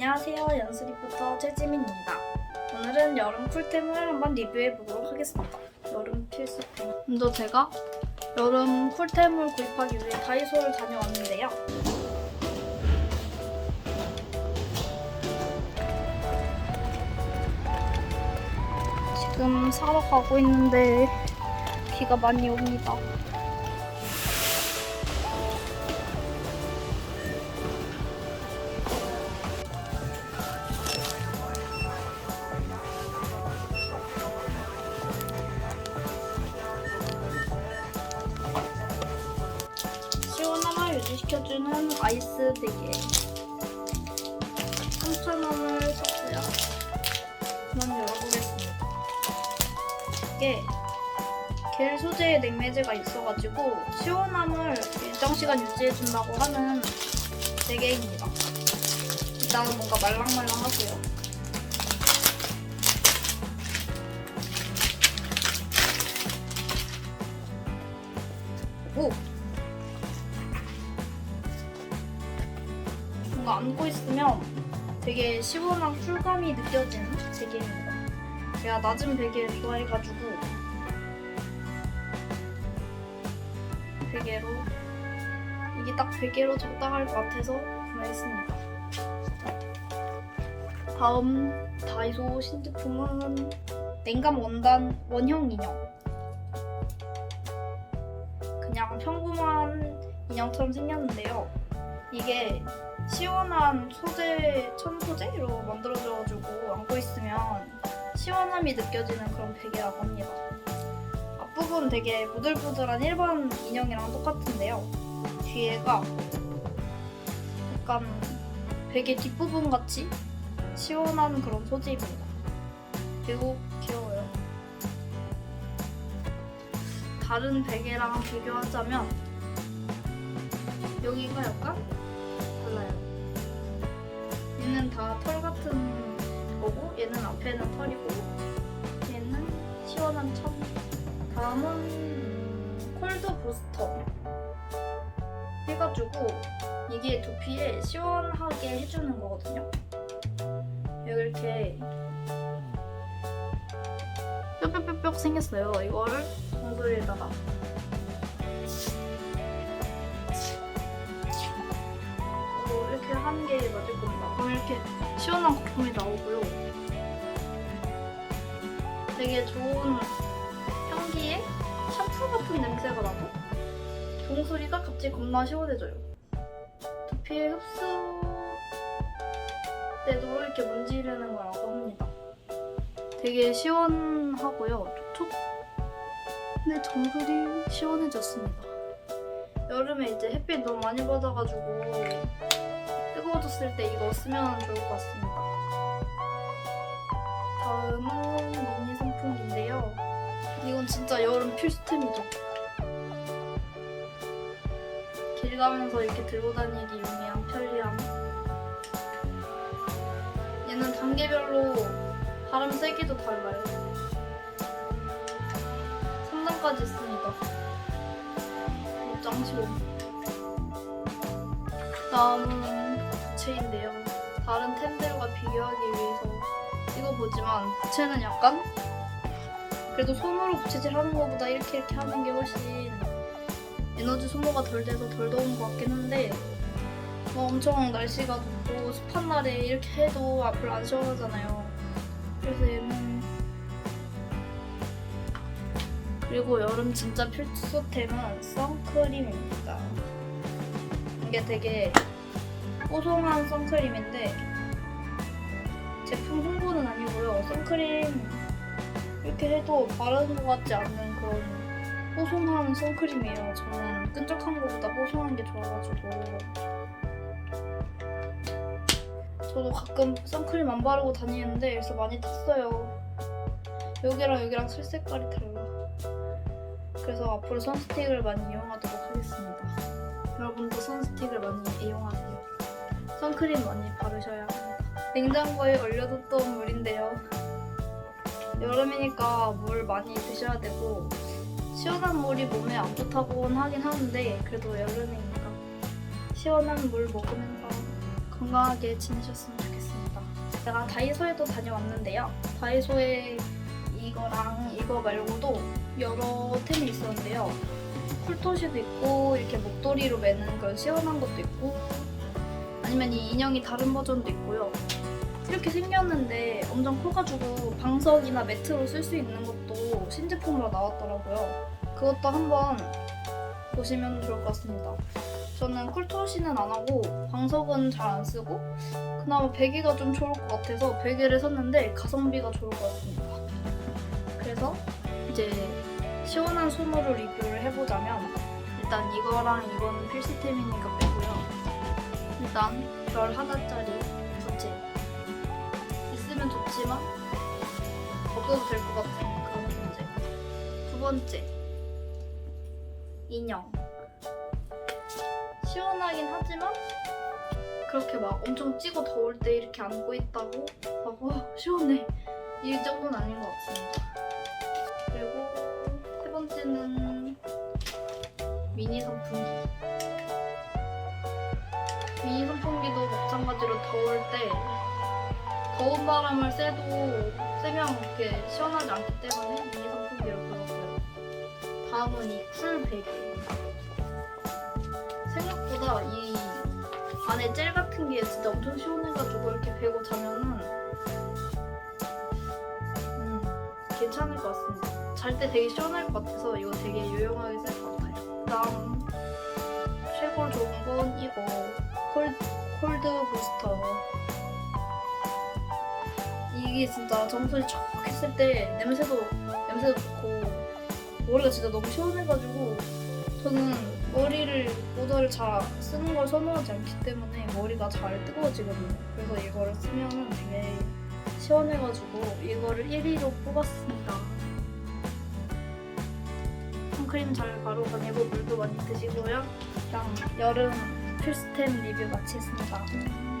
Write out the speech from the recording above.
안녕하세요. 연수리부터 최지민입니다. 오늘은 여름 쿨템을 한번 리뷰해 보도록 하겠습니다. 여름 필수템. 먼저 제가 여름 쿨템을 구입하기 위해 다이소를 다녀왔는데요. 지금 사러 가고 있는데 비가 많이 옵니다. 유지시켜주는 아이스 베개 3,000원을 샀고요. 한번 열어보겠습니다. 이게 겔 소재의 냉매제가 있어가지고 시원함을 일정 시간 유지해준다고 하는 베개입니다. 일단은 뭔가 말랑말랑하고요. 오! 안고 있으면 되게 시원한 쿨감이 느껴지는 베개입니다. 제가 낮은 베개를 좋아해가지고 베개로 이게 딱 베개로 적당할 것 같아서 구매했습니다. 다음 다이소 신제품은 냉감 원단 원형 인형. 그냥 평범한 인형처럼 생겼는데요. 이게 시원한 소재, 천 소재로 만들어져가지고 안고 있으면 시원함이 느껴지는 그런 베개라고 합니다. 앞부분 되게 부들부들한 일반 인형이랑 똑같은데요. 뒤에가 약간 베개 뒷부분 같이 시원한 그런 소재입니다. 그리고 귀여워요. 다른 베개랑 비교하자면 여기가 약간 달라요. 얘는 다 털 같은 거고 얘는 앞에는 털이고 얘는 시원한 천. 다음은 음, 콜드 부스터 해가지고 이게 두피에 시원하게 해주는 거거든요. 이렇게 뿅뿅뿅뿅 생겼어요. 이거를 정수리에다가 한개 맞을 겁니다. 그럼 이렇게 시원한 거품이 나오고요. 되게 좋은 향기에 샴푸 같은 냄새가 나고 종소리가 갑자기 겁나 시원해져요. 두피에 흡수 때도 이렇게 문지르는 거라고 합니다. 되게 시원하고요. 촉촉. 근데 정수리 시원해졌습니다. 여름에 이제 햇빛 너무 많이 받아가지고 뜨거워졌을 때 이거 쓰면 좋을 것 같습니다. 다음은 미니 선풍기인데요. 이건 진짜 여름 필수템이죠. 길 가면서 이렇게 들고 다니기 용이한 편리함. 얘는 단계별로 바람 세기도 달라요. 3단까지 있습니다. 오, 짱 시원. 다음은 부채인데요. 다른 템들과 비교하기 위해서 찍어보지만 부채는 약간 그래도 손으로 부채질 하는 것보다 이렇게 이렇게 하는 게 훨씬 에너지 소모가 덜 돼서 덜 더운 것 같긴 한데 뭐 엄청 날씨가 덥고 습한 날에 이렇게 해도 별로 안 시원하잖아요. 그래서 얘는 그리고 여름 진짜 필수템은 선크림입니다. 이게 되게 뽀송한 선크림인데 제품 홍보는 아니고요. 선크림 이렇게 해도 바르는 것 같지 않는 그런 뽀송한 선크림이에요. 저는 끈적한 것보다 뽀송한 게 좋아가지고 저도 가끔 선크림 안 바르고 다니는데 여기서 많이 탔어요. 여기랑 여기랑 살 색깔이 달라. 그래서 앞으로 선스틱을 많이 이용하도록 하겠습니다. 여러분도 선스틱을 많이 이용하세요. 선크림 많이 바르셔야 합니다. 냉장고에 얼려뒀던 물인데요. 여름이니까 물 많이 드셔야 되고 시원한 물이 몸에 안 좋다고는 하긴 하는데 그래도 여름이니까 시원한 물 먹으면서 건강하게 지내셨으면 좋겠습니다. 제가 다이소에도 다녀왔는데요. 다이소에 이거랑 이거 말고도 여러 템이 있었는데요. 쿨토시도 있고 이렇게 목도리로 매는 그런 시원한 것도 있고 아니면 이 인형이 다른 버전도 있고요. 이렇게 생겼는데 엄청 커가지고 방석이나 매트로 쓸 수 있는 것도 신제품으로 나왔더라고요. 그것도 한번 보시면 좋을 것 같습니다. 저는 쿨토시는 안 하고 방석은 잘 안 쓰고 그나마 베개가 좀 좋을 것 같아서 베개를 샀는데 가성비가 좋을 것 같습니다. 그래서 이제 시원한 손으로 리뷰를 해보자면 일단 이거랑 이거는 필수템이니까 빼고요. 일단 별 하나짜리 부채 있으면 좋지만 없어도 될 것 같은 그런 문제. 두 번째 인형 시원하긴 하지만 그렇게 막 엄청 찌고 더울 때 이렇게 안고 있다고 막 와, 시원해 이 정도는 아닌 것 같습니다. 그리고 세 번째는 미니 선풍 더울 때 더운 바람을 쐬도 쐬면 이렇게 시원하지 않기 때문에 미니 선풍기를 골랐고요. 다음은 이 쿨 베개. 생각보다 이 안에 젤 같은 게 진짜 엄청 시원해가지고 이렇게 베고 자면은 음, 괜찮을 것 같습니다. 잘 때 되게 시원할 것 같아서 이거 되게 유용하게 쓸 것 같아요. 그다음 최고 좋은 건 이거 콜, 콜드 부스터. 이게 진짜 정수리 척 했을 때 냄새도 냄새도 좋고 머리가 진짜 너무 시원해가지고 저는 머리를 모자를 잘 쓰는 걸 선호하지 않기 때문에 머리가 잘 뜨거워지거든요. 그래서 이거를 쓰면은 되게 시원해가지고 이거를 1위로 뽑았습니다. 선크림 잘 바르고 다니고 물도 많이 드시고요. 그냥 여름 필수템 리뷰 마치겠습니다.